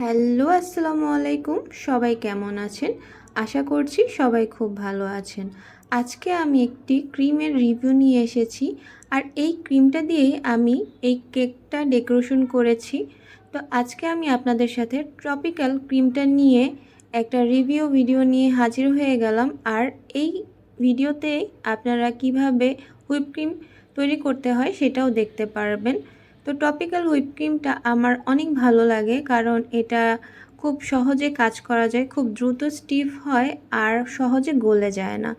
Hello, আসসালামু আলাইকুম। সবাই কেমন আছেন? আশা করছি সবাই খুব ভালো আছেন। আজকে আমি একটি ক্রিমের রিভিউ নিয়ে এসেছি আর এই ক্রিমটা দিয়েই আমি এই কেকটা ডেকোরেশন করেছি। তো আজকে আমি আপনাদের সাথে ট্রপিক্যাল ক্রিমটা নিয়ে একটা রিভিউ ভিডিও নিয়ে হাজির হয়ে গেলাম আর এই ভিডিওতে আপনারা কীভাবে হুইপ ক্রিম তৈরি করতে হয় সেটাও দেখতে পারবেন। তো টপিক্যাল হুইপ ক্রিমটা আমার অনেক ভালো লাগে কারণ এটা খুব সহজে কাজ করা যায়, খুব দ্রুত স্টিফ হয় আর সহজে গলে যায় না।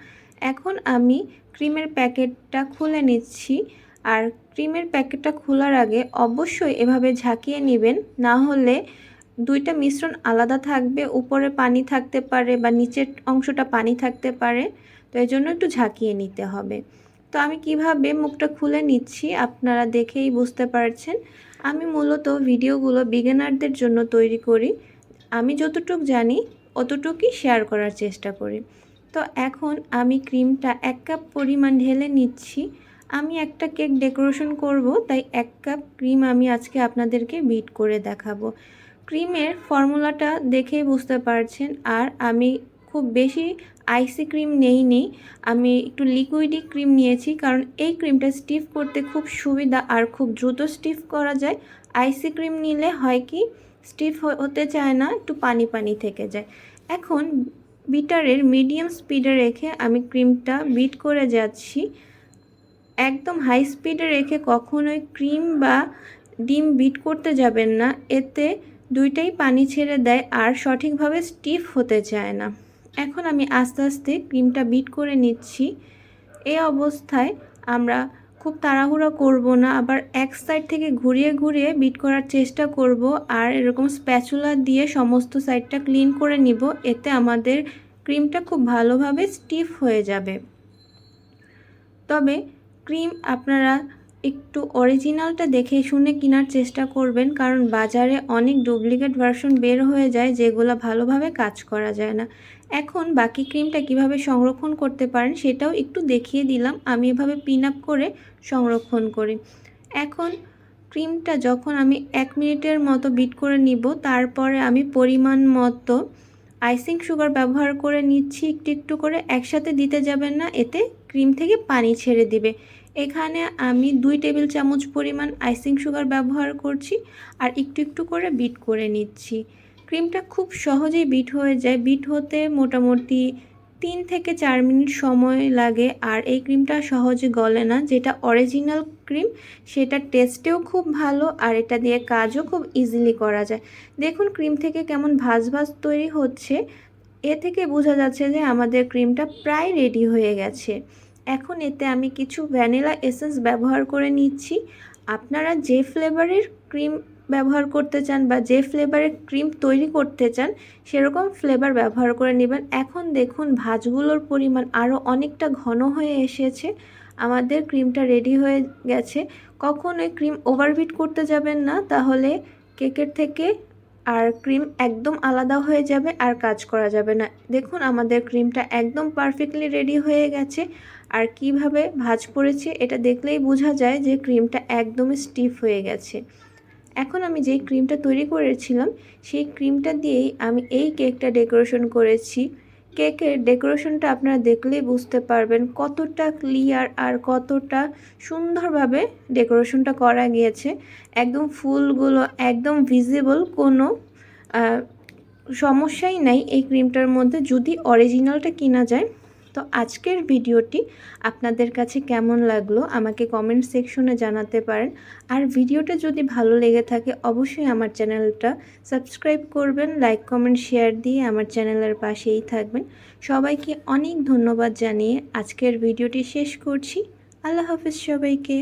এখন আমি ক্রিমের প্যাকেটটা খুলে নিচ্ছি আর ক্রিমের প্যাকেটটা খোলার আগে অবশ্যই এভাবে ঝাঁকিয়ে নেবেন, না হলে দুইটা মিশ্রণ আলাদা থাকবে, উপরে পানি থাকতে পারে বা নিচের অংশটা পানি থাকতে পারে, তো এই জন্য একটু ঝাঁকিয়ে নিতে হবে। তো আমি কীভাবে মুখটা খুলে নিচ্ছি আপনারা দেখেই বুঝতে পারছেন। আমি মূলত ভিডিওগুলো বিগিনারদের জন্য তৈরি করি। আমি যতটুক জানি অতটুকুই শেয়ার করার চেষ্টা করি। তো এখন আমি ক্রিমটা এক কাপ পরিমাণ ঢেলে নিচ্ছি। আমি একটা কেক ডেকোরেশন করব, তাই এক কাপ ক্রিম আমি আজকে আপনাদেরকে বিট করে দেখাবো। ক্রিমের ফর্মুলাটা দেখেই বুঝতে পারছেন, আর আমি খুব বেশি আইসি ক্রিম নেই নেই আমি একটু লিকুইডি ক্রিম নিয়েছি, কারণ এই ক্রিমটা স্টিফ করতে খুব সুবিধা আর খুব দ্রুত স্টিফ করা যায়। আইসি ক্রিম নিলে হয় কি স্টিফ হতে চায় না, একটু পানি পানি থেকে যায়। এখন বিটারের মিডিয়াম স্পিডে রেখে আমি ক্রিমটা বিট করে যাচ্ছি। একদম হাই স্পিডে রেখে কখনোই ক্রিম বা ডিম বিট করতে যাবেন না। এতে দুইটাই পানি ছেড়ে দেয় আর সঠিকভাবে স্টিফ হতে চায় না। এখন আমি আস্তে আস্তে ক্রিমটা বিট করে নিচ্ছি। এই অবস্থায় আমরা খুব তাড়াহুড়া করব না, আবার এক সাইড থেকে ঘুরিয়ে ঘুরিয়ে বিট করার চেষ্টা করব আর এরকম স্প্যাচুলা দিয়ে সমস্ত সাইডটা ক্লিন করে নিব, এতে আমাদের ক্রিমটা খুব ভালোভাবে স্টিফ হয়ে যাবে। তবে ক্রিম আপনারা একটু অরিজিনালটা দেখে শুনে কেনার চেষ্টা করবেন, কারণ বাজারে অনেক ডুপ্লিকেট ভার্সন বের হয়ে যায় যেগুলো ভালোভাবে কাজ করা যায় না। এখন বাকি ক্রিমটা কীভাবে সংরক্ষণ করতে পারেন সেটাও একটু দেখিয়ে দিলাম। আমি এভাবে পিন আপ করে সংরক্ষণ করি। এখন ক্রিমটা যখন আমি এক মিনিটের মতো বিট করে নিব, তারপরে আমি পরিমাণ মতো আইসিং সুগার ব্যবহার করে নিচ্ছি। একটু একটু করে একসাথে দিতে যাবেন না, এতে ক্রিম থেকে পানি ছেড়ে দিবে। এখানে আমি দুই টেবিল চামচ পরিমাণ আইসিং সুগার ব্যবহার করছি আর একটু একটু করে বিট করে নিচ্ছি। ক্রিমটা খুব সহজেই বিট হয়ে যায়। বিট হতে মোটামুটি তিন থেকে চার মিনিট সময় লাগে আর এই ক্রিমটা সহজে গলে না। যেটা অরিজিনাল ক্রিম, সেটা টেস্টেও খুব ভালো আর এটা দিয়ে কাজও খুব ইজিলি করা যায়। দেখুন ক্রিম থেকে কেমন ভাজ ভাজ তৈরি হচ্ছে। এ থেকে বোঝা যাচ্ছে যে আমাদের ক্রিমটা প্রায় রেডি হয়ে গেছে। এখন এতে আমি কিছু ভ্যানিলা এসেন্স ব্যবহার করে নিচ্ছি। আপনারা যে ফ্লেভারের ক্রিম ব্যবহার করতে চান বা যে ফ্লেভারের ক্রিম তৈরি করতে চান, সেরকম ফ্লেভার ব্যবহার করে নেবেন। এখন দেখুন, ভাজগুলোর পরিমাণ আরও অনেকটা ঘন হয়ে এসেছে। আমাদের ক্রিমটা রেডি হয়ে গেছে। কখনোই ক্রিম ওভারবিট করতে যাবেন না, তাহলে কেকের থেকে আর ক্রিম একদম আলাদা হয়ে যাবে আর কাজ করা যাবে না। দেখুন, আমাদের ক্রিমটা একদম পারফেক্টলি রেডি হয়ে গেছে। আর কীভাবে ভাজ পড়েছে এটা দেখলেই বোঝা যায় যে ক্রিমটা একদমই স্টিফ হয়ে গেছে। এখন আমি যেই ক্রিমটা তৈরি করেছিলাম, সেই ক্রিমটা দিয়েই আমি এই কেকটা ডেকোরেশন করেছি। কেকের ডেকোরেশনটা আপনারা দেখলেই বুঝতে পারবেন কতটা ক্লিয়ার আর কতটা সুন্দরভাবে ডেকোরেশনটা করা গিয়েছে। একদম ফুলগুলো একদম ভিজিবল কোনো সমস্যাই নাই এই ক্রিমটার মধ্যে। যদি অরিজিনালটা কিনা যায় তো আজকের ভিডিওটি আপনাদের কাছে কেমন লাগল আমাকে কমেন্ট সেকশনে জানাতে পারেন। আর ভিডিওটা যদি ভালো লেগে থাকে অবশ্যই আমার চ্যানেলটা সাবস্ক্রাইব করবেন লাইক কমেন্ট শেয়ার দিয়ে আমার চ্যানেলের পাশেই থাকবেন। সবাইকে অনেক ধন্যবাদ জানিয়ে আজকের ভিডিওটি শেষ করছি। আল্লাহ হাফিজ সবাইকে।